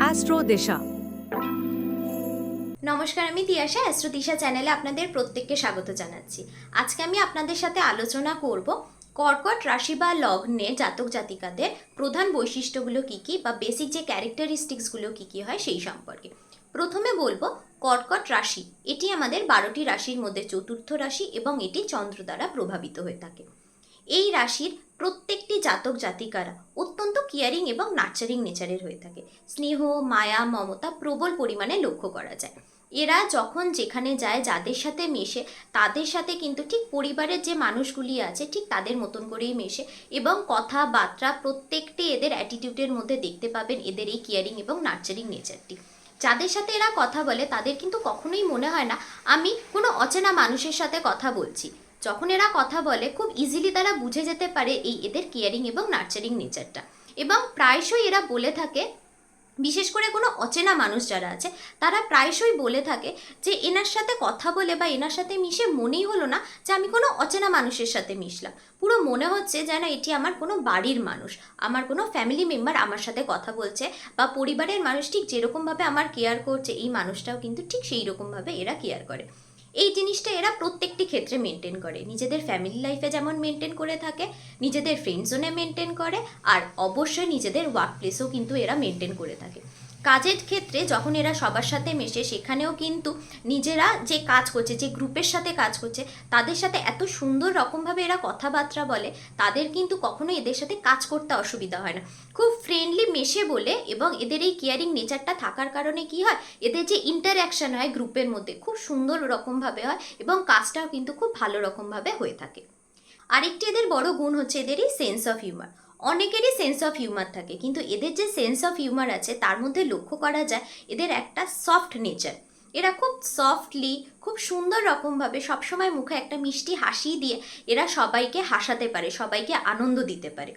Astro নমস্কার, আমি Tiyasha, astro দিশা চ্যানেলে আপনাদের প্রত্যেককে স্বাগত জানাচ্ছি। আজকে আমি আপনাদের সাথে আলোচনা করব কর্কট রাশি বা লগ্নে জাতক জাতিকাদের প্রধান বৈশিষ্ট্যগুলো কী কী বা বেসিক যে ক্যারেক্টারিস্টিক্সগুলো কী কী হয় সেই সম্পর্কে। প্রথমে বলব, কর্কট রাশি, এটি আমাদের বারোটি রাশির মধ্যে চতুর্থ রাশি এবং এটি চন্দ্র দ্বারা প্রভাবিত হয়ে থাকে। এই রাশির প্রত্যেকটি জাতক জাতিকারা অত্যন্ত কেয়ারিং এবং নার্চারিং নেচারের হয়ে থাকে। স্নেহ, মায়া, মমতা প্রবল পরিমাণে লক্ষ্য করা যায়। এরা যখন যেখানে যায়, যাদের সাথে মেশে, তাদের সাথে কিন্তু ঠিক পরিবারের যে মানুষগুলি আছে, ঠিক তাদের মতন করেই মেশে এবং কথাবার্তা প্রত্যেকটি এদের অ্যাটিটিউডের মধ্যে দেখতে পাবেন এদের এই কেয়ারিং এবং নার্চারিং নেচারটি যাদের সাথে এরা কথা বলে, তাদের কিন্তু কখনোই মনে হয় না, আমি কোনো অচেনা মানুষের সাথে কথা বলছি। যখন এরা কথা বলে, খুব ইজিলি তারা বুঝে যেতে পারে এই এদের কেয়ারিং এবং নার্চারিং নেচারটা এবং প্রায়শই এরা বলে থাকে, বিশেষ করে কোনো অচেনা মানুষ যারা আছে, তারা প্রায়শই বলে থাকে যে, এনার সাথে কথা বলে বা এনার সাথে মিশে মনেই হলো না যে, আমি কোনো অচেনা মানুষের সাথে মিশলাম। পুরো মনে হচ্ছে যেন এটি আমার কোনো বাড়ির মানুষ, আমার কোনো ফ্যামিলি মেম্বার আমার সাথে কথা বলছে বা পরিবারের মানুষ ঠিক যেরকমভাবে আমার কেয়ার করছে, এই মানুষটাও কিন্তু ঠিক সেই রকমভাবে এরা কেয়ার করে। এই জিনিসটা এরা প্রত্যেকটি ক্ষেত্রে মেনটেন করে। নিজেদের ফ্যামিলি লাইফে যেমন মেনটেন করে থাকে, নিজেদের ফ্রেন্ড জোনে মেনটেন করে, আর অবশ্যই নিজেদের ওয়ার্ক প্লেসেও কিন্তু এরা মেনটেন করে থাকে। কাজের ক্ষেত্রে যখন এরা সবার সাথে মেশে, সেখানেও কিন্তু নিজেরা যে কাজ করছে, যে গ্রুপের সাথে কাজ করছে, তাদের সাথে এত সুন্দর রকমভাবে এরা কথাবার্তা বলে, তাদের কিন্তু কখনো এদের সাথে কাজ করতে অসুবিধা হয় না। খুব ফ্রেন্ডলি মেশে বলে এবং এদের এই কেয়ারিং নেচারটা থাকার কারণে কি হয়, এদের যে ইন্টারাকশন হয় গ্রুপের মধ্যে খুব সুন্দর রকমভাবে হয় এবং কাজটাও কিন্তু খুব ভালো রকমভাবে হয়ে থাকে। আরেকটি এদের বড় গুণ হচ্ছে এদেরই সেন্স অফ হিউমার অনেকেরই সেন্স অফ হিউমার থাকে, কিন্তু এদের যে সেন্স অফ হিউমার আছে, তার মধ্যে লক্ষ্য করা যায় এদের একটা সফট নেচার এরা খুব সফটলি খুব সুন্দর রকমভাবে সবসময় মুখে একটা মিষ্টি হাসি দিয়ে এরা সবাইকে হাসাতে পারে, সবাইকে আনন্দ দিতে পারে।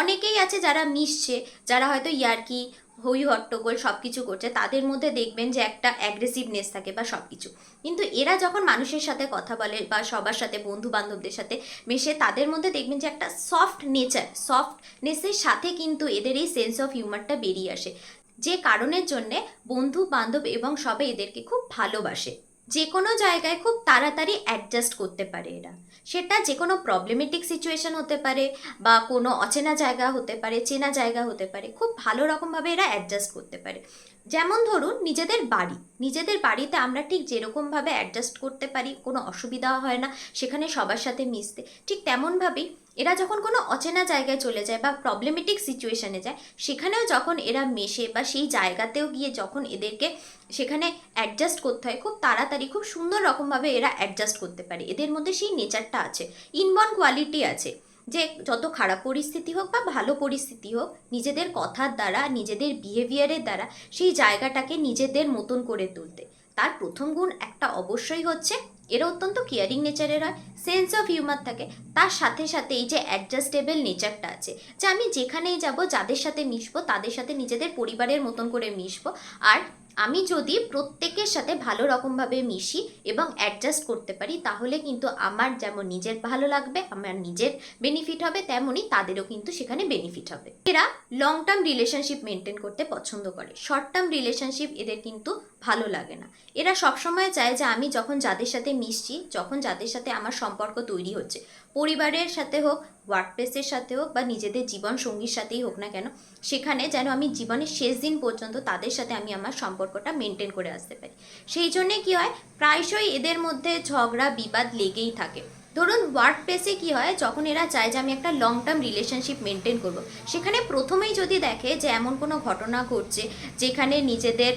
অনেকেই আছে যারা মিশছে, যারা হয়তো ইয়ার্কি হই হট্টগোল সব কিছু করছে, তাদের মধ্যে দেখবেন যে একটা অ্যাগ্রেসিভনেস থাকে বা সব কিছু কিন্তু এরা যখন মানুষের সাথে কথা বলে বা সবার সাথে বন্ধু বান্ধবদের সাথে মেশে, তাদের মধ্যে দেখবেন যে একটা সফট নেচার সফটনেসের সাথে কিন্তু এদের এই সেন্স অফ হিউমারটা বেরিয়ে আসে। যে কারণের জন্যে বন্ধু বান্ধব এবং সবাই এদেরকে খুব ভালোবাসে। যে কোনো জায়গায় খুব তাড়াতাড়ি অ্যাডজাস্ট করতে পারে এরা। সেটা যে কোনো প্রবলেমেটিক সিচুয়েশন হতে পারে বা কোনো অচেনা জায়গা হতে পারে, চেনা জায়গা হতে পারে, খুব ভালো রকমভাবে এরা অ্যাডজাস্ট করতে পারে। যেমন ধরুন নিজেদের বাড়ি। নিজেদের বাড়িতে আমরা ঠিক যেরকমভাবে অ্যাডজাস্ট করতে পারি, কোনো অসুবিধা হয় না, সেখানে সবার সাথে মিশতে। ঠিক তেমনভাবেই এরা যখন কোনো অচেনা জায়গায় চলে যায় বা প্রবলেমেটিক সিচুয়েশানে যায়, সেখানেও যখন এরা মেশে বা সেই জায়গাতেও গিয়ে যখন এদেরকে সেখানে অ্যাডজাস্ট করতে হয়, খুব তাড়াতাড়ি, খুব সুন্দর রকমভাবে এরা অ্যাডজাস্ট করতে পারে। এদের মধ্যে সেই নেচারটা আছে। ইনবর্ন কোয়ালিটি আছে। যে যত খারাপ পরিস্থিতি হোক বা ভালো পরিস্থিতি হোক, নিজেদের কথার দ্বারা, নিজেদের বিহেভিয়ারের দ্বারা সেই জায়গাটাকে নিজেদের মতন করে তুলতে। তার প্রথম গুণ একটা অবশ্যই হচ্ছে, এরা অত্যন্ত কেয়ারিং নেচারের হয় সেন্স অফ হিউমার থাকে। তার সাথে সাথে এই যে অ্যাডজাস্টেবল নেচারটা আছে, যে আমি যেখানেই যাব, যাদের সাথে মিশবো, তাদের সাথে নিজেদের পরিবারের মতন করে মিশবো। আর আমি যদি প্রত্যেকের সাথে ভালো রকমভাবে মিশি এবং অ্যাডজাস্ট করতে পারি, তাহলে কিন্তু আমার যেমন নিজের ভালো লাগবে, আমার নিজের বেনিফিট হবে তেমনই তাদেরও কিন্তু সেখানে বেনিফিট হবে। এরা লং টার্ম রিলেশনশিপ মেনটেন করতে পছন্দ করে। শর্ট টার্ম রিলেশনশিপ এদের কিন্তু ভালো লাগে না। এরা সবসময় চায় যে আমি যখন যাদের সাথে মিশছি, যখন যাদের সাথে আমার সম্পর্ক তৈরি হচ্ছে, পরিবারের সাথে হোক ওয়ার্ক প্লেসের সাথে হোক বা নিজেদের জীবন সঙ্গীর সাথেই হোক না কেন, সেখানে যেন আমি জীবনের শেষ দিন পর্যন্ত তাদের সাথে আমি আমার সম্পর্কটা মেনটেন করে আসতে পারি। সেই জন্যে কী হয়, প্রায়শই এদের মধ্যে ঝগড়া, বিবাদ লেগেই থাকে। ধরুন ওয়ার্ক প্লেসে কী হয়, যখন এরা চায় যে আমি একটা লং টার্ম রিলেশনশিপ মেনটেন করব, সেখানে প্রথমেই যদি দেখে যে এমন কোনো ঘটনা ঘটছে, যেখানে নিজেদের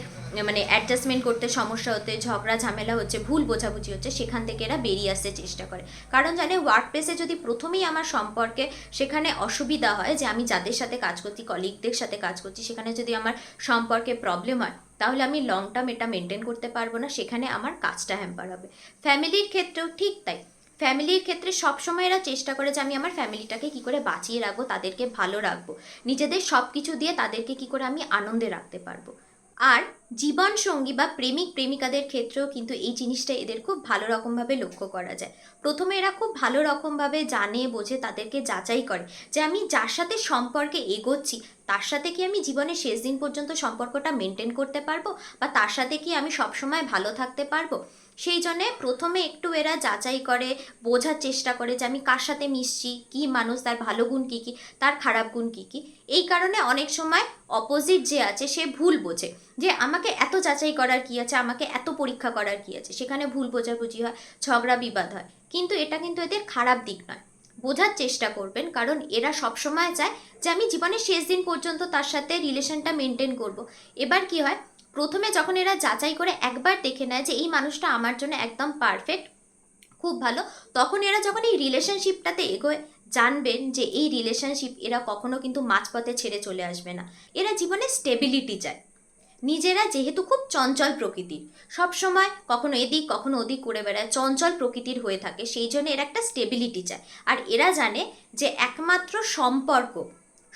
মানে অ্যাডজাস্টমেন্ট করতে সমস্যা হতে ঝগড়া, ঝামেলা হচ্ছে, ভুল বোঝাবুঝি হচ্ছে, সেখান থেকে এরা বেরিয়ে আসতে চেষ্টা করে। কারণ জানে ওয়ার্ক প্লেসে যদি প্রথমেই আমার সম্পর্কে সেখানে অসুবিধা হয় যে আমি যাদের সাথে কাজ করছি কলিগদের সাথে কাজ করছি, সেখানে যদি আমার সম্পর্কে প্রবলেম হয়, তাহলে আমি লং টার্ম এটা মেনটেন করতে পারব না, সেখানে আমার কাজটা হ্যাম্পার হবে। ফ্যামিলির ক্ষেত্রেও ঠিক তাই। ফ্যামিলির ক্ষেত্রে সবসময় এরা চেষ্টা করে যে আমি আমার ফ্যামিলিটাকে কি করে বাঁচিয়ে রাখব, তাদেরকে ভালো রাখব। নিজেদের সব কিছু দিয়ে তাদেরকে কি করে আমি আনন্দে রাখতে পারব। আর জীবন সঙ্গী বা প্রেমিক প্রেমিকাদের ক্ষেত্রেও কিন্তু এই জিনিসটা এদের খুব ভালো রকমভাবে লক্ষ্য করা যায়। প্রথমে এরা খুব ভালো রকমভাবে জানে, বোঝে, তাদেরকে যাচাই করে যে আমি যার সাথে সম্পর্কে এগোচ্ছি, তার সাথে কি আমি জীবনের শেষ দিন পর্যন্ত সম্পর্কটা মেনটেন করতে পারব বা তার সাথে কি আমি সবসময় ভালো থাকতে পারব? সেই জন্যে প্রথমে একটু এরা যাচাই করে, বোঝার চেষ্টা করে যে আমি কার সাথে মিশছি, কি মানুষ, তার ভালো গুণ কী কী, তার খারাপ গুণ কী কী। এই কারণে অনেক সময় অপোজিট যে আছে, সে ভুল বোঝে। যে আমাকে এত যাচাই করার কি আছে, আমাকে এত পরীক্ষা করার কি আছে, সেখানে ভুল বোঝাবুঝি হয়, ঝগড়া বিবাদ হয়। কিন্তু এটা কিন্তু এদের খারাপ দিক নয়। বোঝার চেষ্টা করবেন, কারণ এরা সবসময় চায় যে আমি জীবনের শেষ দিন পর্যন্ত তার সাথে রিলেশনটা মেনটেন করব। এবার কি হয় প্রথমে যখন এরা যাচাই করে একবার দেখে নেয় যে এই মানুষটা আমার জন্য একদম পারফেক্ট খুব ভালো, তখন এরা যখন এই রিলেশনশিপটাতে এগোয়, জানবেন যে এই রিলেশনশিপ এরা কখনো কিন্তু মাঝপথে ছেড়ে চলে আসবে না। এরা জীবনে স্টেবিলিটি চায়। নিজেরা যেহেতু খুব চঞ্চল প্রকৃতির, সব সময় কখনো এদিক, কখনো ওদিক করে বেড়ায়, চঞ্চল প্রকৃতির হয়ে থাকে, সেই জন্য এরা একটা স্টেবিলিটি চায়। আর এরা জানে যে একমাত্র সম্পর্ক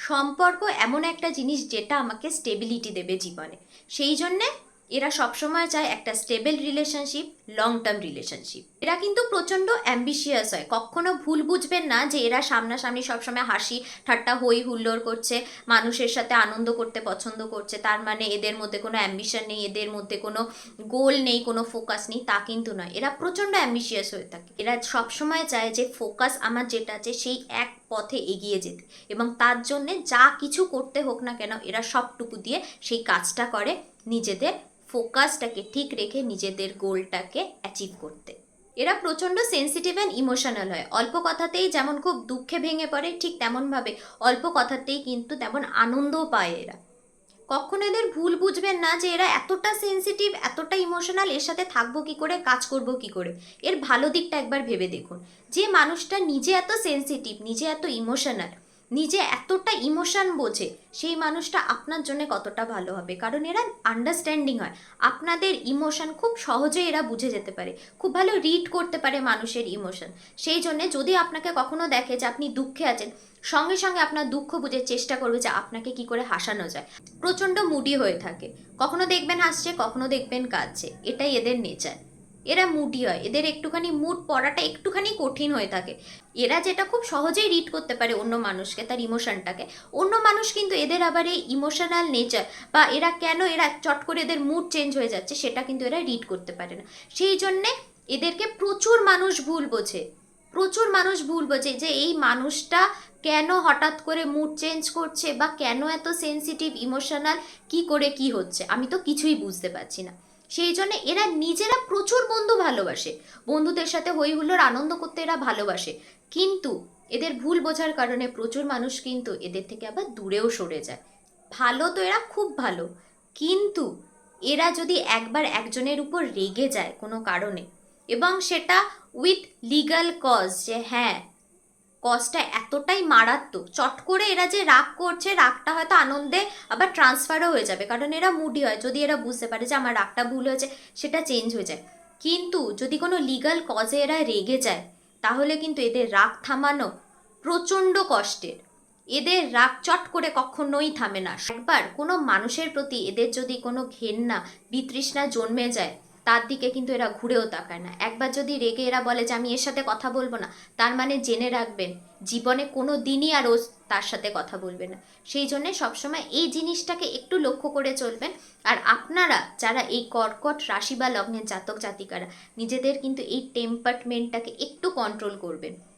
সম্পর্ক এমন একটা জিনিস যেটা আমাকে স্টেবিলিটি দেবে জীবনে। সেই জন্যে এরা সবসময় চায় একটা stable relationship long term relationship এরা কিন্তু প্রচণ্ড অ্যাম্বিশিয়াস হয়। কখনো ভুল বুঝবেন না যে এরা সামনাসামনি সবসময় হাসি ঠাট্টা, হই হুল্লোড় করছে, মানুষের সাথে আনন্দ করতে পছন্দ করছে, তার মানে এদের মধ্যে কোনো অ্যাম্বিশন নেই, এদের মধ্যে কোনো গোল নেই, কোনো ফোকাস নেই, তা কিন্তু নয়। এরা প্রচণ্ড অ্যাম্বিশিয়াস হয়ে থাকে। এরা সবসময় চায় যে ফোকাস আমার যেটা আছে সেই এক পথে এগিয়ে যেতে এবং তার জন্যে যা কিছু করতে হোক না কেন, এরা সবটুকু দিয়ে সেই কাজটা করে নিজেদের ফোকাসটাকে ঠিক রেখে নিজেদের গোলটাকে অ্যাচিভ করতে। এরা প্রচণ্ড সেন্সিটিভ অ্যান্ড ইমোশনাল হয়। অল্প কথাতেই যেমন খুব দুঃখে ভেঙে পড়ে, ঠিক তেমনভাবে অল্প কথাতেই কিন্তু তেমন আনন্দও পায় এরা। কখনো এদের ভুল বুঝবেন না যে এরা এতটা সেন্সিটিভ এতটা ইমোশনাল এর সাথে থাকব কি করে, কাজ করব কি করে। এর ভালো দিকটা একবার ভেবে দেখুন। যে মানুষটা নিজে এত সেন্সিটিভ নিজে এত ইমোশনাল নিজে এতটা ইমোশন বোঝে, সেই মানুষটা আপনার জন্য কতটা ভালো হবে। কারণ এরা আন্ডারস্ট্যান্ডিং হয়। আপনাদের ইমোশন খুব সহজে এরা বুঝে যেতে পারে। খুব ভালো রিড করতে পারে মানুষের ইমোশন সেই জন্যে যদি আপনাকে কখনো দেখে যে আপনি দুঃখে আছেন, সঙ্গে সঙ্গে আপনার দুঃখ বুঝে চেষ্টা করবে যে আপনাকে কি করে হাসানো যায়। প্রচণ্ড মুডি হয়ে থাকে। কখনো দেখবেন হাসছে, কখনো দেখবেন কাঁদছে। এটাই এদের নেচার এরা মুডি হয়। এদের একটুখানি মুড পড়াটা একটুখানি কঠিন হয়ে থাকে। এরা যেটা খুব সহজেই রিড করতে পারে অন্য মানুষকে, তার ইমোশনটাকে অন্য মানুষ কিন্তু এদের আবার এই ইমোশনাল নেচার বা এরা কেন এরা চট করে এদের মুড চেঞ্জ হয়ে যাচ্ছে সেটা কিন্তু এরা রিড করতে পারে না। সেই জন্যে এদেরকে প্রচুর মানুষ ভুল বোঝে। প্রচুর মানুষ ভুল বোঝে যে এই মানুষটা কেন হঠাৎ করে মুড চেঞ্জ করছে বা কেন এত সেন্সিটিভ ইমোশনাল কি করে কি হচ্ছে? আমি তো কিছুই বুঝতে পারছি না। সেই জন্য এরা নিজেরা প্রচুর বন্ধু ভালোবাসে। বন্ধুদের সাথে হই হুল্লোর আনন্দ করতে এরা ভালোবাসে। কিন্তু এদের ভুল বোঝার কারণে প্রচুর মানুষ কিন্তু এদের থেকে আবার দূরেও সরে যায়। ভালো তো এরা খুব ভালো, কিন্তু এরা যদি একবার একজনের উপর রেগে যায় কোনো কারণে, এবং সেটা উইথ লিগাল কজ যে হ্যাঁ কজটা এতটাই মারাত্মক। চট করে এরা যে রাগ করছে, রাগটা হয়তো আনন্দে আবার ট্রান্সফারও হয়ে যাবে। কারণ এরা মুডি হয়। যদি এরা বুঝতে পারে যে আমার রাগটা ভুল হয়েছে, সেটা চেঞ্জ হয়ে যায়। কিন্তু যদি কোনো লিগাল কজে এরা রেগে যায়, তাহলে কিন্তু এদের রাগ থামানো প্রচণ্ড কষ্টের। এদের রাগ চট করে কখনোই থামে না। একবার কোনো মানুষের প্রতি এদের যদি কোনো ঘেন্না, বিতৃষ্ণা জন্মে যায় তার দিকে কিন্তু এরা ঘুরেও তাকায় না। একবার যদি রেগে এরা বলে যে, আমি এর সাথে কথা বলব না, তার মানে জেনে রাখবেন, জীবনে কোনো দিনই আর ও তার সাথে কথা বলবে না। সেই জন্যে সবসময় এই জিনিসটাকে একটু লক্ষ্য করে চলবেন। আর আপনারা যারা এই কর্কট রাশি বা লগ্নের জাতক জাতিকারা, নিজেদের কিন্তু এই টেম্পারমেন্টটাকে একটু কন্ট্রোল করবেন।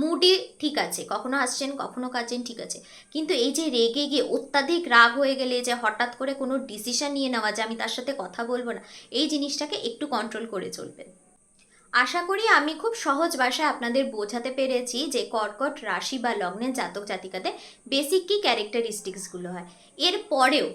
মুডি ঠিক আছে, কখনো আসছেন, কখনো কাজেন ঠিক আছে। কিন্তু এই যে রেগে গিয়ে অত্যাধিক রাগ হয়ে গেলে যে হঠাৎ করে কোনো ডিসিশন নিয়ে নেওয়া যে আমি তার সাথে কথা বলব না, এই জিনিসটাকে একটু কন্ট্রোল করে চলবেন আশা করি আমি খুব সহজ ভাষায় আপনাদের বোঝাতে পেরেছি যে কর্কট রাশি বা লগ্নের জাতক জাতিকাদের বেসিক কী ক্যারেক্টারিস্টিক্সগুলো হয়। এর পরেও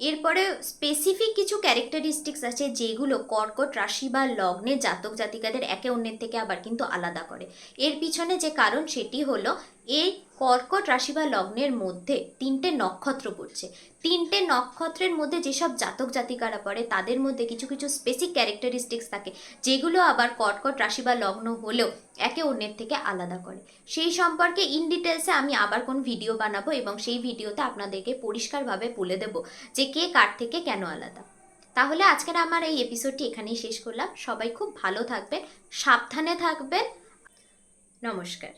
এরপরে স্পেসিফিক কিছু ক্যারেক্টারিস্টিক্স আছে যেগুলো কর্কট রাশি বা লগ্নে জাতক জাতিকাদের একে অন্যের থেকে আবার কিন্তু আলাদা করে। এর পিছনে যে কারণ সেটি হলো এই কর্কট রাশি বা লগ্নের মধ্যে তিনটে নক্ষত্র পড়ছে। তিনটে নক্ষত্রের মধ্যে যেসব জাতক জাতিকারা পড়ে, তাদের মধ্যে কিছু কিছু স্পেসিক ক্যারেক্টারিস্টিক্স থাকে, যেগুলো আবার কর্কট রাশি বা লগ্ন হলেও একে অন্যের থেকে আলাদা করে। সেই সম্পর্কে ইন ডিটেলসে আমি আবার কোন ভিডিও বানাবো এবং সেই ভিডিওতে আপনাদেরকে পরিষ্কারভাবে বলে দেব যে কে কার থেকে কেন আলাদা। তাহলে আজকের আমার এই এপিসোডটি এখানেই শেষ করলাম। সবাই খুব ভালো থাকবেন, সাবধানে থাকবেন। নমস্কার।